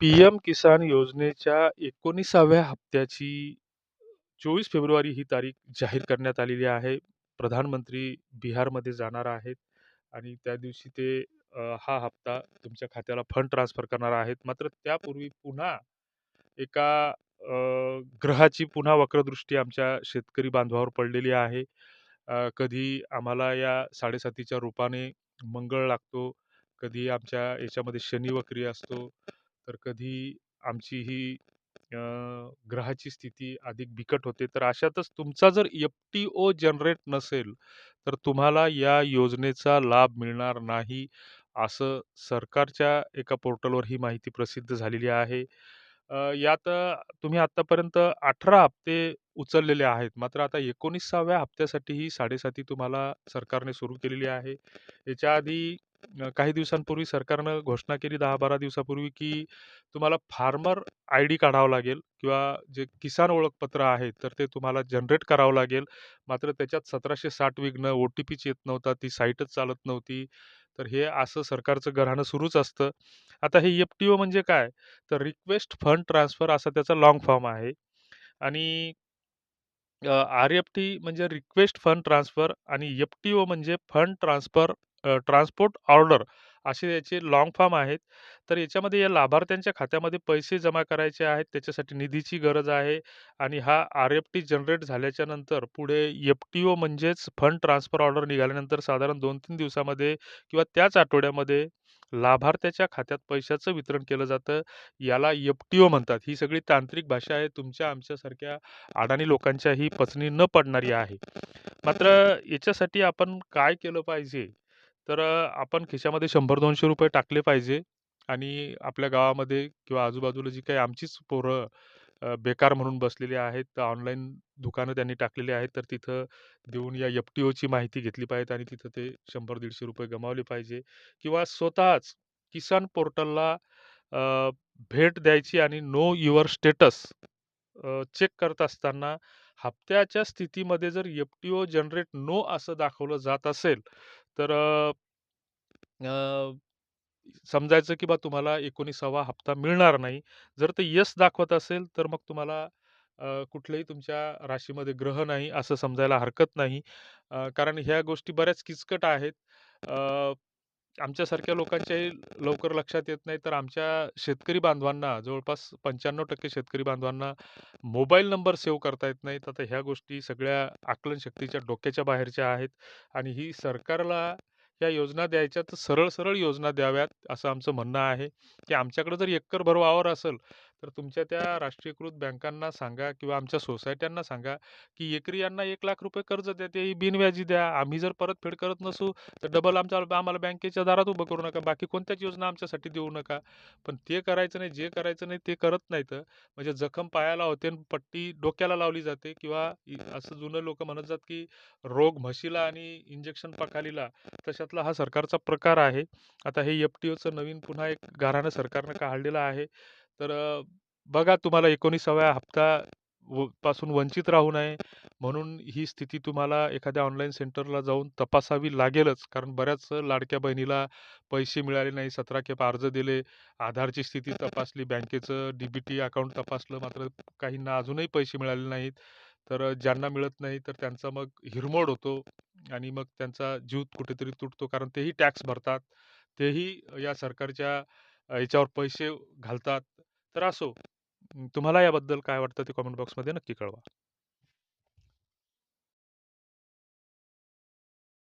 P-M किसान योजनेच्या 19व्या हप्त्याची 24 February ही तारीख जाहीर करण्यात आलेली आहे. प्रधानमंत्री बिहारमध्ये जाणार आहेत आणि त्या दिवशी ते अ, हा हप्ता तुमच्या खात्याला फंड ट्रान्सफर करणार आहेत. मात्र त्यापूर्वी पुन्हा एका अ, ग्रहाची पुन्हा वक्रदृष्टी आमच्या शेतकरी बांधवावर पडलेली आहे. अ, कधी आम्हाला या 7.5च्या रूपाने मंगळ लागतो, कधी आमच्या याच्यामध्ये शनी वक्री असतो, तर कधी आमची ही अ, ग्रहाची स्थिती अधिक बिकट होते. तर अशातच तुमचा जर एफ-टी-ओ जनरेट नसेल, तर तुम्हाला या योजनेचा लाभ मिळणार नाही, असं सरकारच्या एका पोर्टलवर ही माहिती प्रसिद्ध झालेली आहे. अ, यात अ, तुम्ही आत्तापर्यंत 18 हप्ते उचललेले आहेत. मात्र आता 19व्या हप्त्यासाठी ही 7.5 तुम्हाला सरकारने सुरू केलेली आहे. याच्या आधी अ, काही दिवसांपूर्वी सरकारनं घोषणा केली 10-12 दिवसापूर्वी, की तुम्हाला फार्मर आय डी काढावा लागेल किंवा जे किसान ओळखपत्र आहे, तर ते तुम्हाला जनरेट करावं लागेल. मात्र त्याच्यात 1760 विघ्न, ओ-टी-पीच येत नव्हता, ती साईटच चालत नव्हती. तर हे असं सरकारचं घराणं सुरूच असतं. आता हे एफ-टी-ओ म्हणजे काय? तर रिक्वेस्ट फंड ट्रान्सफर असा त्याचा लाँग फॉर्म आहे आणि अ, आर-एफ-टी म्हणजे रिक्वेस्ट फंड ट्रान्सफर आणि एफ-टी-ओ म्हणजे fund transfer uh, transport order असे याचे लाँग फॉर्म आहेत. तर याच्यामध्ये या लाभार्थ्यांच्या खात्यामध्ये पैसे जमा करायचे आहेत. त्याच्यासाठी निधीची गरज आहे आणि हा आर-एफ-टी जनरेट झाल्याच्यानंतर पुढे एफ-टी-ओ म्हणजेच फंड ट्रान्सफर ऑर्डर निघाल्यानंतर साधारण 2-3 दिवसामध्ये किंवा त्याच आठवड्यामध्ये लाभार्थ्याच्या खात्यात पैशाचं वितरण केलं जातं. याला एफ-टी-ओ म्हणतात. ही सगळी तांत्रिक भाषा आहे. तुमच्या आमच्यासारख्या अडाणी लोकांच्याही पचनी न पडणारी आहे. मात्र याच्यासाठी आपण काय केलं पाहिजे? तर अ, आपण खिशामध्ये ₹100-200 टाकले पाहिजे आणि आपल्या गावामध्ये किंवा आजूबाजूला जी काही आमचीच पोरं अ, बेकार म्हणून बसलेली आहेत, तर ऑनलाईन दुकानं त्यांनी टाकलेली आहेत, तर तिथं देऊन या एफ-टी-ओची माहिती घेतली पाहिजे आणि तिथं ते ₹100-150 गमावले पाहिजे किंवा स्वतःच किसान पोर्टलला अ, भेट द्यायची आणि know your status uh, check करत असताना हप्त्याच्या स्थितीमध्ये जर एफ-टी-ओ जनरेट नो असं दाखवलं जात असेल, तर अ, समजायचं की बा तुम्हाला 19वा हप्ता मिळणार नाही. जर ते येस दाखवत असेल, तर मग तुम्हाला अ, कुठल्याही तुमच्या राशीमध्ये ग्रह नाही असं समजायला हरकत नाही. अ, कारण ह्या गोष्टी बऱ्याच किचकट आहेत. अ, आमच्यासारख्या लोकांच्याही लवकर लक्षात येत नाही. तर आमच्या शेतकरी बांधवांना जवळपास 95% शेतकरी बांधवांना मोबाईल नंबर सेव्ह करता येत नाहीत. आता ह्या गोष्टी सगळ्या आकलनशक्तीच्या डोक्याच्या बाहेरच्या आहेत आणि ही सरकारला या योजना द्यायच्या तर सरळ-सरळ योजना द्याव्यात, असं आमचं म्हणणं आहे, की आमच्याकडे जर एकरभर वावर असेल, तर तुमच्या त्या राष्ट्रीयकृत बँकांना सांगा किंवा आमच्या सोसायट्यांना सांगा, की एकरी यांना एक लाख रुपये कर्ज द्या, तेही बिनव्याजी द्या. आम्ही जर परतफेड करत नसू, तर डबल आमच्या आम्हाला बँकेच्या दारात उभं करू नका. बाकी कोणत्याच योजना आमच्यासाठी देऊ नका. पण ते करायचं नाही, जे करायचं नाही ते करत नाहीत. म्हणजे जखम पायाला होते आणि पट्टी डोक्याला लावली जाते किंवा असं जुनं लोकं म्हणत जात, की रोग म्हशीला आणि इंजेक्शन पखालीला, तशातला हा सरकारचा प्रकार आहे. आता हे एफ-टी-ओचं नवीन पुन्हा एक घराणं सरकारनं काढलेलं आहे. तर बघा तुम्हाला 19व्या हप्ता व पासून वंचित राहू नये, म्हणून ही स्थिती तुम्हाला एखाद्या ऑनलाईन सेंटरला जाऊन तपासावी लागेलच. कारण बऱ्याच लाडक्या बहिणीला पैसे मिळाले नाही, 17 खेप अर्ज दिले, आधारची स्थिती तपासली, बँकेचं डी-बी-टी अकाउंट तपासलं, मात्र काहींना अजूनही पैसे मिळाले नाहीत. तर ज्यांना मिळत नाही, तर त्यांचा मग हिरमोड होतो आणि मग त्यांचा जीव कुठेतरी तुटतो. कारण तेही टॅक्स भरतात, तेही या सरकारच्या याच्यावर पैसे घालतात. तर असो, तुम्हाला याबद्दल काय वाटतं ते कॉमेंट बॉक्समध्ये नक्की कळवा.